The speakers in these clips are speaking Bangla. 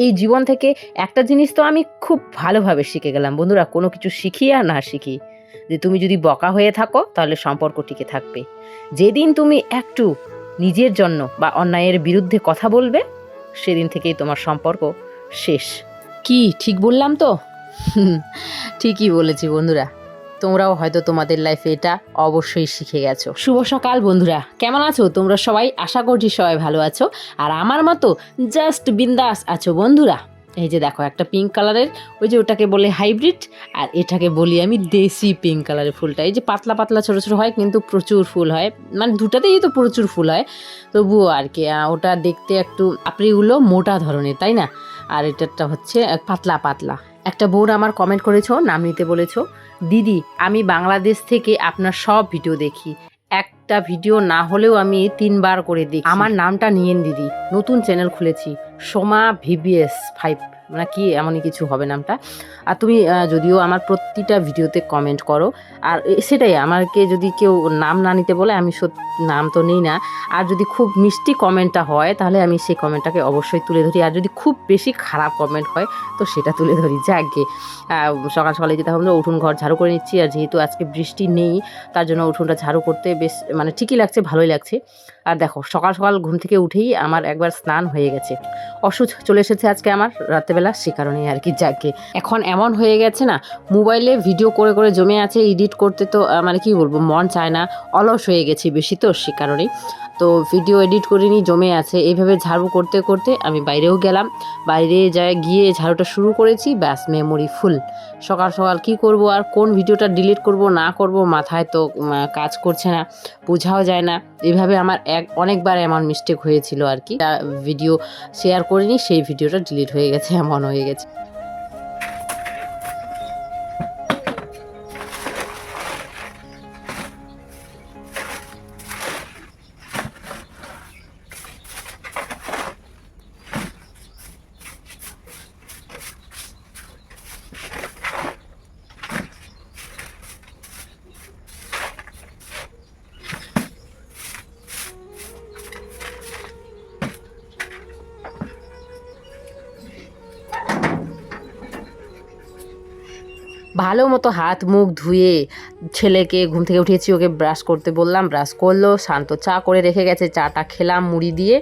এই জীবন থেকে একটা জিনিস তো আমি খুব ভালোভাবে শিখে গেলাম। বন্ধুরা, কোনো কিছু শিখি আর না শিখি। যে তুমি যদি বকা হয়ে থাকো, তাহলে সম্পর্ক টিকে থাকবে। যেদিন তুমি একটু নিজের জন্য বা অন্যায়ের বিরুদ্ধে কথা বলবে, সেদিন থেকেই তোমার সম্পর্ক শেষ। কি, ঠিক বললাম তো? ঠিকই বলেছি বন্ধুরা। তোমরাও হয়তো তোমাদের লাইফে এটা অবশ্যই শিখে গেছো। শুভ সকাল বন্ধুরা, কেমন আছো? তোমরা সবাই আশা করছি সবাই ভালো আছো। আর আমার মতো জাস্ট বিন্দাস আছো বন্ধুরা। এই যে দেখো, একটা পিঙ্ক কালারের ওই যে ওটাকে বলে হাইব্রিড আর এটাকে বলি আমি দেশি পিঙ্ক কালারের ফুলটা। এই যে পাতলা পাতলা ছোটো ছোটো হয়, কিন্তু প্রচুর ফুল হয়। মানে দুটাতেই তো প্রচুর ফুল হয়। তবুও আর কি ওটা দেখতে একটু আপড়িগুলো মোটা ধরনের, তাই না? আর এটারটা হচ্ছে পাতলা পাতলা। একটা বোন আমার কমেন্ট করেছ, নাম নিতে বলেছ। দিদি, আমি বাংলাদেশ থেকে আপনার সব ভিডিও দেখি। একটা ভিডিও না হলেও আমি তিনবার করে দেখি। আমার নামটা নিয়েন দিদি। নতুন চ্যানেল খুলেছি। সোমা ভিবিএস ফাইভ মানে কি এমনই কিছু হবে নামটা? আর তুমি যদিও আমার প্রতিটা ভিডিওতে কমেন্ট করো, আর সেটাই আমাকে যদি কেউ নাম না নিতে বলে, আমি সত্যি নাম তো নিই না। আর যদি খুব মিষ্টি কমেন্টটা হয়, তাহলে আমি সেই কমেন্টটাকে অবশ্যই তুলে ধরি। আর যদি খুব বেশি খারাপ কমেন্ট হয়, তো সেটা তুলে ধরি। যাকে সকাল সকালে যেতে হবে উঠুন ঘর ঝাড়ু করে নিচ্ছি। আর যেহেতু আজকে বৃষ্টি নেই, তার জন্য উঠোনটা ঝাড়ু করতে বেশ মানে ঠিকই লাগছে, ভালোই লাগছে। আর দেখো, সকাল সকাল ঘুম থেকে উঠেই আমার একবার স্নান হয়ে গেছে। অসুস্থ চলে এসেছে আজকে আমার রাত্রেবেলা, সে কারণে আর কি যাকে। এখন এমন হয়ে গেছে না, মোবাইলে ভিডিও করে করে জমে আছে, এডিট করতে তো মানে কি বলব, মন চায় না, অলস হয়ে গেছি বেশি তো, সে কারণেই। তো ভিডিও এডিট করিনি, জমে আছে। এইভাবে ঝাড়ু করতে করতে আমি বাইরেও গেলাম। বাইরে যায় গিয়ে ঝাড়ুটা শুরু করেছি, ব্যাস মেমোরি ফুল সকাল সকাল কি করব আর কোন ভিডিওটা ডিলিট করব, না করব, মাথায় তো কাজ করছে না, বোঝাও যায় না। এভাবে আমার এক, অনেকবার এমন মিস্টেক হয়েছিল আর কি। ভিডিও শেয়ার করিনি, সেই ভিডিওটা ডিলিট হয়ে গেছে, এমন হয়ে গেছে। ভালো মতো হাত, মুখ ধুয়ে ছেলেকে ঘুম থেকে উঠিয়েছি, ওকে ব্রাশ করতে বললাম ব্রাশ করল, শান্ত চা করে রেখে গেছে, চাটা খেলাম, মুড়ি দিয়ে,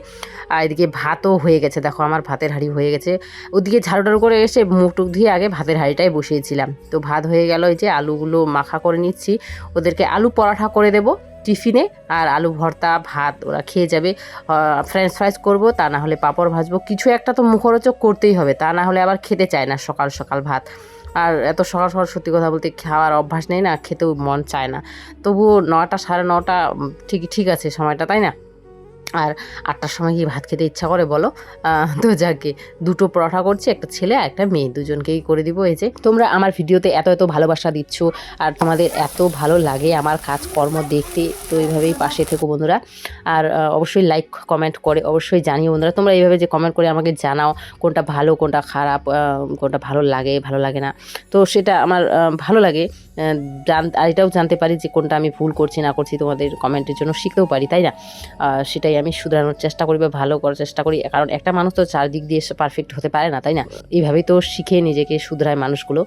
আর এদিকে ভাতও হয়ে গেছে, দেখো আমার ভাতের হাঁড়ি হয়ে গেছে। ওদিকে ঝাড়ু টাড়ু করে এসে মুখ টুক ধুয়ে আগে ভাতের হাঁড়িটাই বসিয়েছিলাম। তো ভাত হয়ে গেল, এই যে আলুগুলো মাখা করে নিচ্ছি, ওদেরকে আলু পরাঠা করে দেবো টিফিনে, আর আলু ভর্তা, ভাত ওরা খেয়ে যাবে। ফ্রেঞ্চ ফ্রাইজ করব, তা না হলে পাঁপড় ভাজবো, কিছু একটা তো মুখরোচক করতেই হবে, তা না হলে আবার খেতে চায় না সকাল সকাল ভাত। আর এত সকাল সকাল সত্যি কথা বলতে খাওয়ার অভ্যাস নেই না, খেতেও মন চায় না। তবুও নটা সাড়ে নটা ঠিক ঠিক আছে সময়টা, তাই না? আর আটটার সময় কি ভাত খেতে ইচ্ছা করে, বলো। তো যাকে দুটো পরোঠা করছি, একটা ছেলে আর একটা মেয়ে, দুজনকেই করে দিব এই যে। তোমরা আমার ভিডিওতে এত এত ভালোবাসা দিচ্ছ, আর তোমাদের এত ভালো লাগে আমার কাজকর্ম দেখতে, তো এইভাবেই পাশে থেকো বন্ধুরা। আর অবশ্যই লাইক কমেন্ট করে অবশ্যই জানিও বন্ধুরা। তোমরা এইভাবে যে কমেন্ট করে আমাকে জানাও, কোনটা ভালো, কোনটা খারাপ কোনটা ভালো লাগে ভালো লাগে না। তো সেটা আমার ভালো লাগে। আর এটাও জানতে পারি যে কোনটা আমি ভুল করছি না করছি তোমাদের কমেন্টের জন্য শিখতেও পারি তাই না? সেটাই আমি শুধরানোর চেষ্টা করি বা ভালো করার চেষ্টা করি কারণ একটা মানুষ তো চারদিক দিয়ে পারফেক্ট হতে পারে না তাই না? এইভাবেই তো শিখে নিজেকে শুধরায় মানুষগুলো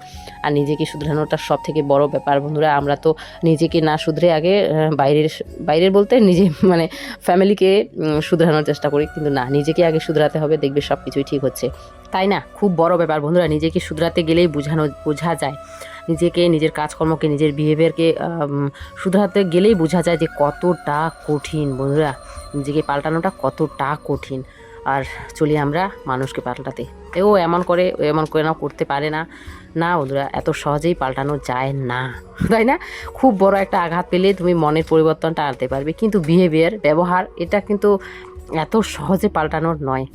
আর নিজেকে শুধরানোটা সব থেকে বড় ব্যাপার বন্ধুরা আমরা তো নিজেকে না শুধরে আগে বাইরের বাইরের বলতে নিজে মানে ফ্যামিলিকে শুধরানোর চেষ্টা করি কিন্তু না নিজেকে আগে শুধরাতে হবে দেখবে সব কিছুই ঠিক হচ্ছে তাই না? খুব বড় ব্যাপার বন্ধুরা নিজেকে শুধরাতে গেলেই বোঝানো বোঝা যায়। নিজেকে, নিজের কাজকর্মকে, নিজের বিহেভিয়ারকে শুধরাতে গেলেই বোঝা যায় যে কতটা কঠিন বন্ধুরা। নিজেকে পাল্টানোটা কতটা কঠিন। আর চলি আমরা মানুষকে পাল্টাতে। ও এমন করে, ও এমন করে না করতে পারে না। না বন্ধুরা, এত সহজেই পাল্টানো যায় না। তাই না? খুব বড় একটা আঘাত পেলে তুমি মনের পরিবর্তনটা আনতে পারবে। কিন্তু বিহেভিয়ার ব্যবহার, এটা কিন্তু এত সহজে পাল্টানোর নয়।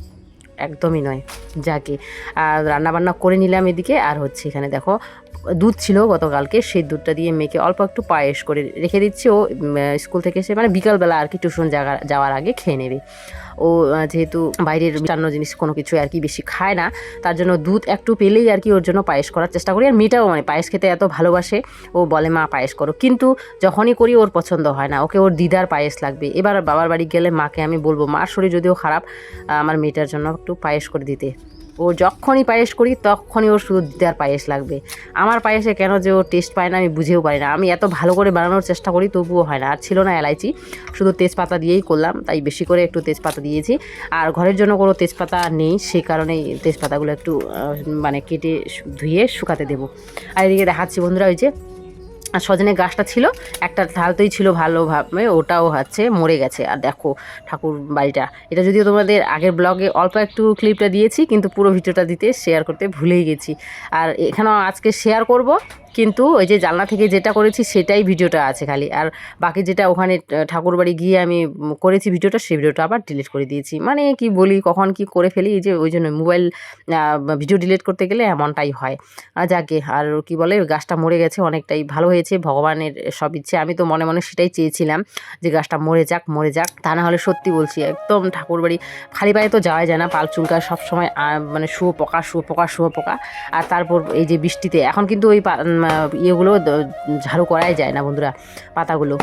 একদমই নয়। যাকে। আর রান্নাবান্না করে নিলাম এদিকে। আর হচ্ছে এখানে দেখো দুধ ছিল গতকালকে, সেই দুধটা দিয়ে মেয়েকে অল্প একটু পায়েস করে রেখে দিচ্ছি। ও স্কুল থেকে এসে মানে বিকালবেলা আর কি টিউশন যাওয়ার আগে খেয়ে নেবে। ও যেহেতু বাইরের মিষ্টান্ন জিনিস কোনো কিছু আর কি বেশি খায় না, তার জন্য দুধ একটু পেলেই আর কি ওর জন্য পায়েস করার চেষ্টা করি। আর মেয়েটাও মানে পায়েস খেতে এত ভালোবাসে, ও বলে, মা, পায়েস করো। কিন্তু যখনই করি ওর পছন্দ হয় না। ওকে ওর দিদার পায়েস লাগবে। এবার বাবার বাড়ি গেলে মাকে আমি বলব, মার শরীর যদিও খারাপ আমার মেয়েটার জন্য একটু পায়েস করে দিতে। ও যখনই পায়েস করি, তখনই ওর শুধু দিদার পায়েস লাগবে। আমার পায়েসে কেন যে ও টেস্ট পায় না, আমি বুঝেও পারি না। আমি এত ভালো করে বানানোর চেষ্টা করি, তবুও হয় না। আর ছিল না এলাইচি, শুধু তেজপাতা দিয়েই করলাম, তাই বেশি করে একটু তেজপাতা দিয়েছি। আর ঘরের জন্য কোনো তেজপাতা নেই, সেই কারণেই তেজপাতাগুলো একটু মানে কেটে ধুয়ে শুকাতে দেবো। আর এদিকে দেখাচ্ছি বন্ধুরা, ওই যে আর সজনে গাছটা ছিল, একটা ঢালতেই ছিল ভালোভাবে, ওটাও হচ্ছে মরে গেছে। আর দেখো ঠাকুর বাড়িটা। এটা যদিও তোমাদের আগের ব্লগে অল্প একটু ক্লিপটা দিয়েছি, কিন্তু পুরো ভিডিওটা দিতে শেয়ার করতে ভুলেই গেছি। আর এখানেও আজকে শেয়ার করব। কিন্তু ওই যে জানলা থেকে যেটা করেছি সেটাই ভিডিওটা আছে খালি। আর বাকি যেটা ওখানে ঠাকুর বাড়ি গিয়ে আমি করেছি ভিডিওটা, সেই ভিডিওটা আবার ডিলিট করে দিয়েছি। মানে কি বলি, কখন কি করে ফেলি, এই যে ওই জন্য মোবাইল ভিডিও ডিলিট করতে গেলে এমনটাই হয়। যাকে, আর কি বলে গাছটা মরে গেছে, অনেকটাই ভালো হয়েছে, ভগবানের সব ইচ্ছে। আমি তো মনে মনে সেটাই চেয়েছিলাম যে গাছটা মরে যাক মরে যাক, তা না হলে সত্যি বলছি, একদম ঠাকুর বাড়ি খালি পায়ে তো যাওয়া যায় না, পাল চুলকায় সবসময় মানে শুয়ো পোকা শুয়ো পোকা শুয়ো পোকা আর তারপর এই যে বৃষ্টিতে, এখন কিন্তু ওই ইয়েগুলো ঝাড়ু করাই যায় না বন্ধুরা পাতাগুলো।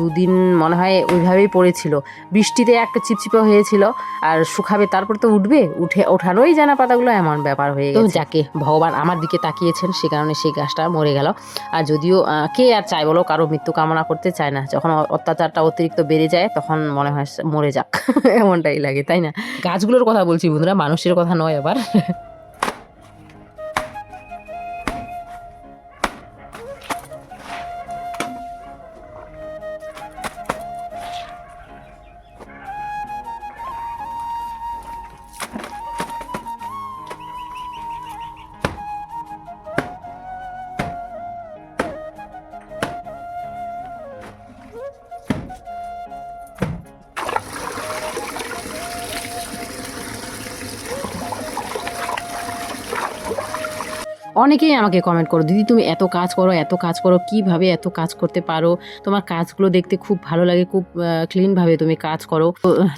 দুদিন মনে হয় ওইভাবেই পড়েছিল। বৃষ্টিতে একটা চিপচিপে হয়েছিল আর শুকাবে তারপর তো উঠবে উঠে ওঠানোই যায় না পাতাগুলো এমন ব্যাপার হয়ে গেছে। যাকে ভগবান আমার দিকে তাকিয়েছেন সে কারণে সেই গাছটা মরে গেল। আর যদিও কে আর চায় বলো কারও মৃত্যু কামনা করতে চায় না। যখন অত্যাচারটা অতিরিক্ত বেড়ে যায় তখন মনে হয় মরে যাক এমনটাই লাগে তাই না? গাছগুলোর কথা বলছি বন্ধুরা মানুষের কথা নয় আবার। অনেকেই আমাকে কমেন্ট করো, দিদি, তুমি এত কাজ করো, এত কাজ করো, কীভাবে এত কাজ করতে পারো? তোমার কাজগুলো দেখতে খুব ভালো লাগে, খুব ক্লিনভাবে তুমি কাজ করো।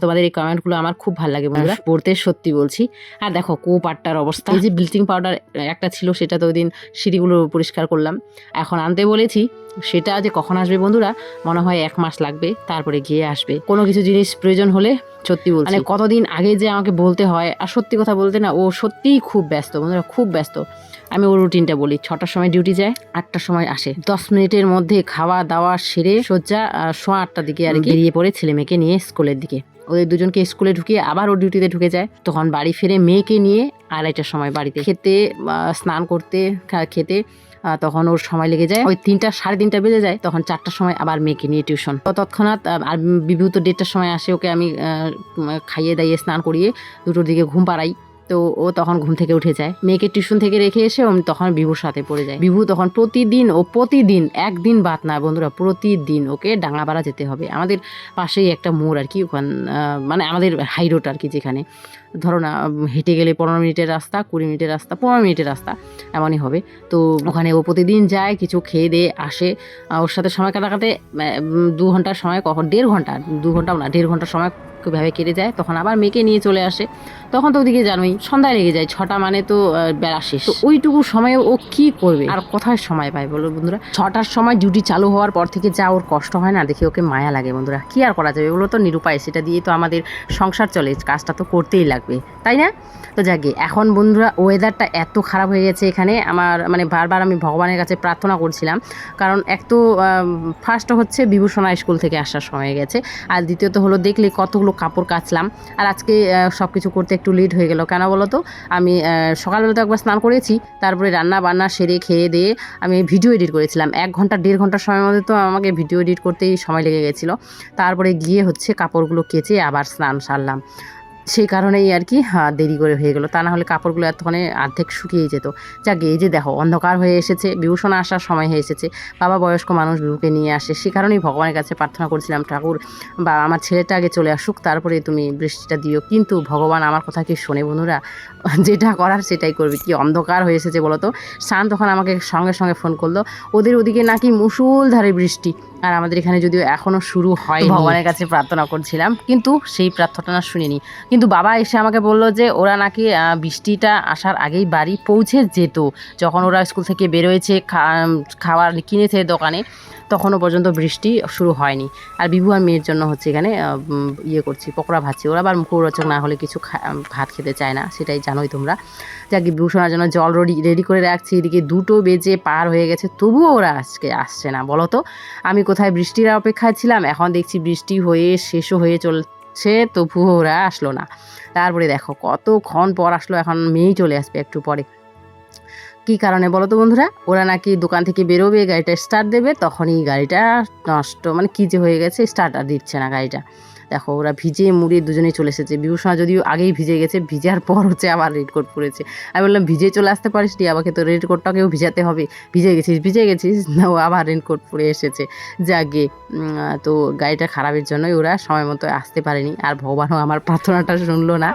তোমাদের এই কমেন্টগুলো আমার খুব ভালো লাগে বন্ধুরা। পড়তে সত্যি বলছি। আর দেখো কো পাটটার অবস্থা। এই যে ব্লিচিং পাউডার একটা ছিল, সেটা তো ওই দিন সিঁড়িগুলো পরিষ্কার করলাম। এখন আনতে বলেছি, সেটা যে কখন আসবে বন্ধুরা, মনে হয় এক মাস লাগবে, তারপরে গিয়ে আসবে। কোনো কিছু জিনিস প্রয়োজন হলে সত্যি বলছি। মানে কতদিন আগে যে আমাকে বলতে হয়, আর সত্যি কথা বলতে না, ও সত্যিই খুব ব্যস্ত বন্ধুরা, খুব ব্যস্ত। আমি ওর রুটিনটা বলি। ছটার সময় ডিউটি যায় আটটার সময় আসে। দশ মিনিটের মধ্যে খাওয়া দাওয়া সেরে আহ, সোয়া আটটার দিকে আর কি বেরিয়ে পড়ে ছেলে মেয়েকে নিয়ে স্কুলের দিকে। ওদের দুজনকে স্কুলে ঢুকিয়ে আবার ও ডিউটিতে ঢুকে যায়। তখন বাড়ি ফিরে মেয়েকে নিয়ে আড়াইটার সময় বাড়িতে। খেতে স্নান করতে খেতে তখন ওর সময় লেগে যায়। ওই তিনটা সাড়ে তিনটা বেজে যায় তখন চারটার সময় আবার মেয়েকে নিয়ে টিউশন তো তৎক্ষণাৎ আর বিভূত দেড়টার সময় আসে ওকে আমি খাইয়ে দাইয়ে স্নান করিয়ে দুটোর দিকে ঘুম পাড়াই। তো ও তখন ঘুম থেকে উঠে যায়। মেয়েকে টিউশন থেকে রেখে এসে ও তখন বিভুর সাথে পড়ে যায়। বিভু তখন প্রতিদিন ও প্রতিদিন, একদিন বাদ না বন্ধুরা, প্রতিদিন ওকে ডাঙ্গাপাড়া যেতে হবে। আমাদের পাশেই একটা মোড় আর কি, ওখান মানে আমাদের হাই রোড আর কি যেখানে। ধরো না হেঁটে গেলে পনেরো মিনিটের রাস্তা, কুড়ি মিনিটের রাস্তা, পনেরো মিনিটের রাস্তা, এমনই হবে। তো ওখানে ও প্রতিদিন যায়, কিছু খেয়ে দিয়ে আসে। ওর সাথে সময় কাটাকাতে দু ঘণ্টার সময়, কখন, দেড় ঘণ্টা, দু ঘন্টাও না, দেড় ঘণ্টার সময় কীভাবে কেটে যায় তখন আবার মেয়েকে নিয়ে চলে আসে। তখন তো ওদিকে জানোই সন্ধ্যায় লেগে যায় ছটা মানে তো বেলা শেষ। তো ওইটুকু সময়ে ও কি করবে? আর কোথায় সময় পায় বলো বন্ধুরা? ছটার সময় ডিউটি চালু হওয়ার পর থেকে যা ওর কষ্ট হয় না দেখে ওকে মায়া লাগে বন্ধুরা। কি আর করা যাবে এগুলো তো? নিরুপায় সেটা দিয়ে তো আমাদের সংসার চলে কাজটা তো করতেই লাগবে। তাই না? তো যাকে এখন বন্ধুরা ওয়েদারটা এত খারাপ হয়ে গেছে এখানে। আমার মানে বারবার আমি ভগবানের কাছে প্রার্থনা করছিলাম। কারণ এক তো ফার্স্ট হচ্ছে বিভূষণা স্কুল থেকে আসার সময় গেছে। আর দ্বিতীয়ত হলো দেখলে কতগুলো কাপড় কাচলাম। আর আজকে সব কিছু করতে একটু লেট হয়ে গেল। কেন বলো তো? আমি সকালবেলা তো একবার স্নান করেছি, তারপরে রান্না বান্না সেরে খেয়ে দিয়ে আমি ভিডিও এডিট করেছিলাম। এক ঘণ্টা, দেড় ঘণ্টার সময় মধ্যে তো আমাকে ভিডিও এডিট করতেই সময় লেগে গেছিল। তারপরে গিয়ে হচ্ছে কাপড়গুলো কেচে আবার স্নান সারলাম। সেই কারণেই আর কি হ্যাঁ, দেরি করে হয়ে গেলো। তা না হলে কাপড়গুলো এতক্ষণে অর্ধেক শুকিয়ে যেত। যাক এই যে দেখো অন্ধকার হয়ে এসেছে বিভূষণ আসার সময় হয়ে এসেছে। বাবা বয়স্ক মানুষ বিভুকে নিয়ে আসে। সে কারণেই ভগবানের কাছে প্রার্থনা করছিলাম ঠাকুর বা আমার ছেলেটা আগে চলে আসুক তারপরে তুমি বৃষ্টিটা দিও। কিন্তু ভগবান আমার কথা কি শোনে বন্ধুরা? যেটা করার সেটাই করবে। কি অন্ধকার হয়ে এসেছে বলো তো? শান তখন আমাকে সঙ্গে সঙ্গে ফোন করল। ওদের ওদিকে নাকি মুসুলধারে বৃষ্টি। আর আমাদের এখানে যদিও এখনও শুরু হয় ভগবানের কাছে প্রার্থনা করছিলাম, কিন্তু সেই প্রার্থনা শুনিনি। কিন্তু বাবা এসে আমাকে বলল যে, ওরা নাকি বৃষ্টিটা আসার আগেই বাড়ি পৌঁছে যেত। যখন ওরা স্কুল থেকে বেরোয়েছে খাওয়ার কিনেছে দোকানে তখনও পর্যন্ত বৃষ্টি শুরু হয়নি। আর বিভু আর মেয়ের জন্য হচ্ছে এখানে ইয়ে করছি, পকোড়া ভাজছি। ওরা আবার মুখরোচক না হলে কিছু ভাত খেতে চায় না, সেটাই জানোই তোমরা। যাকে বিভূষণার জন্য জল রেডি রেডি করে রাখছি। এদিকে দুটো বেজে পার হয়ে গেছে, তবুও ওরা আজকে আসছে না, বলো তো। আমি কোথায় বৃষ্টির অপেক্ষায় ছিলাম, এখন দেখছি বৃষ্টি হয়ে শেষও হয়ে চলছে, তবুও ওরা আসলো না। তারপরে দেখো, কতক্ষণ পর আসলো, এখন মেয়েই চলে আসবে একটু পরে। কি কারণে বলো তো বন্ধুরা? ওরা নাকি দোকান থেকে বেরোবে, গাড়িটা স্টার্ট দেবে, তখনই গাড়িটা নষ্ট মানে কী যে হয়ে গেছে স্টার্ট আর দিচ্ছে না গাড়িটা। দেখো, ওরা ভিজে মুড়ে দুজনেই চলে এসেছে। বিভূষণা যদিও আগেই ভিজে গেছে, ভিজার পর হচ্ছে আবার রেডকোট পরেছে আমি বললাম, ভিজে চলে আসতে পারিস নি? আমাকে তো রেডকোটটাকেও ভিজাতে হবে। ভিজে গেছিস ভিজে গেছিস? না, ও আবার রেনকোট পরে এসেছে। যাকে তো গাড়িটা খারাপের জন্যই ওরা সময় মতো আসতে পারেনি। আর ভগবানও আমার প্রার্থনাটা শুনলো না।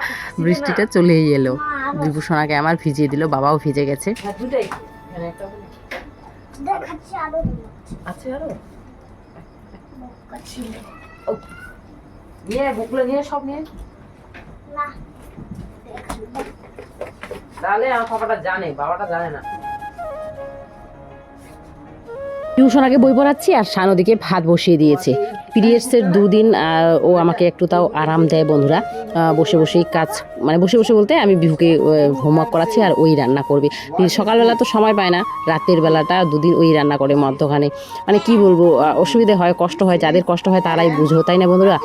বৃষ্টিটা চলেই এলো। বিভূষণাকে আমার ভিজিয়ে দিল বাবাও ভিজে গেছে। দেখাচ্ছি আরও আছে আরও? ছিল। নিয়ে বুকলে নিয়ে সব নিয়ে। তাহলে আমার পাপাটা জানে বাবাটা জানে না। টিউশন বই পড়াচ্ছি আর সানোদিকে ভাত বসিয়ে দিয়েছে। পিরিয়ডসের দুদিন ও আমাকে একটু তাও আরাম দেয় বন্ধুরা। আহ, বসে বসেই কাজ মানে বসে বসে বলতে আমি বিহুকে হোমওয়ার্ক করাচ্ছি আর ওই রান্না করবে। সকালবেলা তো সময় পায় না রাতের বেলাটা দুদিন ওই রান্না করে মধ্যখানে। মানে কি বলব অসুবিধে হয় কষ্ট হয় যাদের কষ্ট হয় তারাই বুঝো তাই না বন্ধুরা?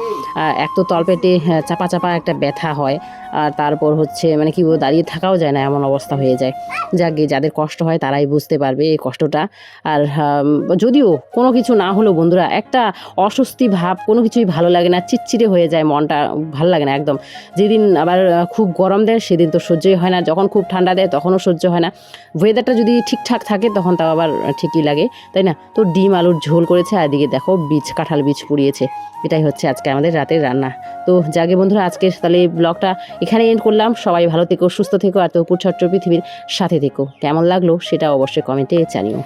এক তো তলপেটে আহ, চাপা চাপা একটা ব্যথা হয় আর তারপর হচ্ছে মানে কি বলব দাঁড়িয়ে থাকাও যায় না এমন অবস্থা হয়ে যায়। যাকে যাদের কষ্ট হয় তারাই বুঝতে পারবে এই কষ্টটা। আর যদিও কোনো কিছু না হলেও বন্ধুরা একটা অস্বস্তি ভাব কোনো কিছুই ভালো লাগে না চিটচিটে হয়ে যায় মনটা ভালো লাগে না একদম। যেদিন আবার খুব গরম দেয়, সেদিন তো সহ্যই হয় না। যখন খুব ঠান্ডা দেয়, তখনও সহ্য হয় না। ওয়েদারটা যদি ঠিকঠাক থাকে, তখন তাও আবার ঠিকই লাগে, তাই না? তো ডিম আলুর ঝোল করেছে, আর এদিকে দেখো বীজ, কাঁঠাল বীজ পুড়িয়েছে এটাই হচ্ছে আজকে আমাদের রাতের রান্না। তো যাকে বন্ধুরা, আজকে তাহলে এই ব্লগটা এখানে এন্ড করলাম। সবাই ভালো থেকো, সুস্থ থেকো, আর তো ছোট্ট পৃথিবীর সাথে থেকো। কেমন লাগল সেটা অবশ্যই কমেন্টে জানিও।